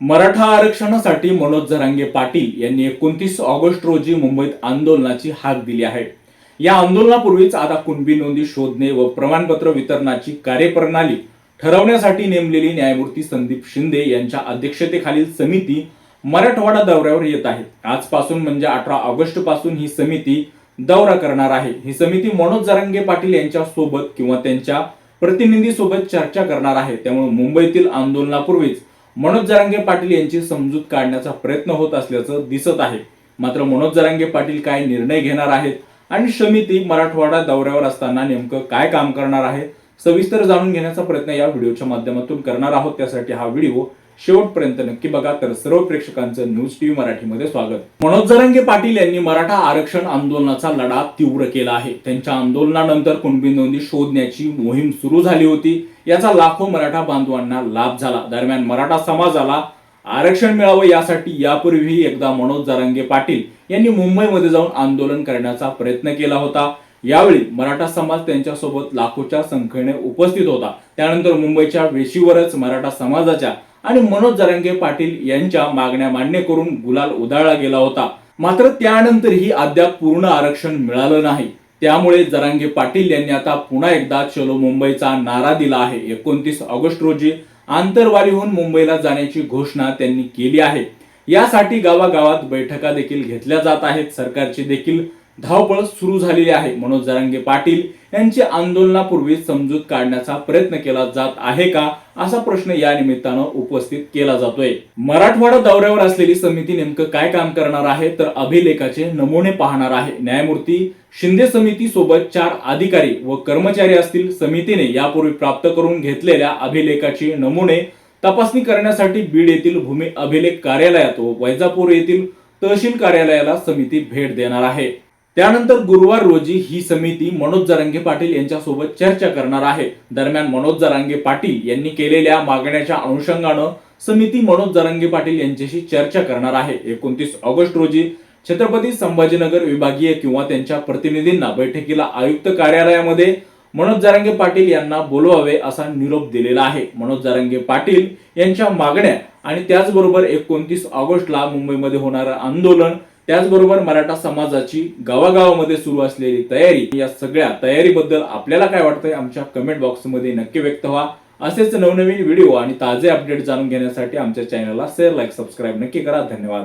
मराठा आरक्षणासाठी मनोज जरांगे पाटील यांनी एकोणतीस ऑगस्ट रोजी मुंबईत आंदोलनाची हाक दिली आहे. या आंदोलनापूर्वीच आता कुणबी नोंदी शोधणे व प्रमाणपत्र वितरणाची कार्यप्रणाली ठरवण्यासाठी नेमलेली न्यायमूर्ती संदीप शिंदे यांच्या अध्यक्षतेखालील समिती मराठवाडा दौऱ्यावर येत आहे. आजपासून म्हणजे अठरा ऑगस्टपासून ही समिती दौरा करणार आहे. ही समिती मनोज जरांगे पाटील यांच्या सोबत किंवा त्यांच्या प्रतिनिधी सोबत चर्चा करणार आहे. त्यामुळे मुंबईतील आंदोलनापूर्वीच मनोज जरांगे पाटील यांची समजूत काढण्याचा प्रयत्न होत असल्याचं दिसत आहे. मात्र मनोज जरांगे पाटील काय निर्णय घेणार आहेत आणि समिती मराठवाडा दौऱ्यावर असताना नेमकं काय काम करणार आहे सविस्तर जाणून घेण्याचा प्रयत्न या व्हिडिओच्या माध्यमातून करणार आहोत. त्यासाठी हा व्हिडिओ शेवटपर्यंत नक्की बघा. तर सर्व प्रेक्षकांचं न्यूज टीव्ही मराठीमध्ये स्वागत. मनोज जरंगे पाटील यांनी मराठा आरक्षण आंदोलनाचा लढा तीव्र केला आहे. त्यांच्या आंदोलनानंतर कुणबी नोंदी शोधण्याची मोहीम सुरू झाली होती. याचा लाखो मराठा बांधवांना लाभ झाला. दरम्यान मराठा समाजाला आरक्षण मिळावं यासाठी यापूर्वीही एकदा मनोज जरांगे पाटील यांनी मुंबईमध्ये जाऊन आंदोलन करण्याचा प्रयत्न केला होता. यावेळी मराठा समाज त्यांच्यासोबत लाखोच्या संख्येने उपस्थित होता. त्यानंतर मुंबईच्या वेशीवरच मराठा समाजाच्या आणि मनोज जरांगे पाटील यांच्या मागण्या मान्य करून गुलाल उधाळला गेला होता. मात्र त्यानंतरही अद्याप पूर्ण आरक्षण मिळालं नाही. त्यामुळे जरांगे पाटील यांनी आता पुन्हा एकदा चलो मुंबईचा नारा दिला आहे. एकोणतीस ऑगस्ट रोजी आंतरवारीहून मुंबईला जाण्याची घोषणा त्यांनी केली आहे. यासाठी गावागावात बैठका देखील घेतल्या जात आहेत. सरकारची देखील धावपळ सुरू झालेली आहे. मनोज जरांगे पाटील यांची आंदोलनापूर्वी समजूत काढण्याचा प्रयत्न केला जात आहे का असा प्रश्न या निमित्तानं उपस्थित केला जातोय. मराठवाडा दौऱ्यावर असलेली समिती नेमकं काय काम करणार आहे तर अभिलेखाचे नमुने पाहणार आहे. न्यायमूर्ती शिंदे समिती सोबत चार अधिकारी व कर्मचारी असतील समितीने यापूर्वी प्राप्त करून घेतलेल्या अभिलेखाची नमुने तपासणी करण्यासाठी बीड येथील भूमी अभिलेख कार्यालयात व वैजापूर येथील तहसील कार्यालयाला समिती भेट देणार आहे. त्यानंतर गुरुवार रोजी ही समिती मनोज जरांगे पाटील यांच्यासोबत चर्चा करणार आहे. दरम्यान मनोज जरांगे पाटील यांनी केलेल्या मागण्याच्या अनुषंगानं समिती मनोज जरांगे पाटील यांच्याशी चर्चा करणार आहे. एकोणतीस ऑगस्ट रोजी छत्रपती संभाजीनगर विभागीय किंवा त्यांच्या प्रतिनिधींना बैठकीला आयुक्त कार्यालयामध्ये मनोज जरांगे पाटील यांना बोलवावे असा निरोप दिलेला आहे. मनोज जरांगे पाटील यांच्या मागण्या आणि त्याचबरोबर एकोणतीस ऑगस्टला मुंबईमध्ये होणारं आंदोलन त्याचबरोबर मराठा समाजाची गावागावामध्ये सुरू असलेली तयारी या सगळ्या तयारीबद्दल आपल्याला काय वाटतंय आमच्या कमेंट बॉक्समध्ये नक्की व्यक्त व्हा. असेच नवनवीन व्हिडिओ आणि ताजे अपडेट जाणून घेण्यासाठी आमच्या चॅनलला शेअर लाईक सबस्क्राईब नक्की करा. धन्यवाद.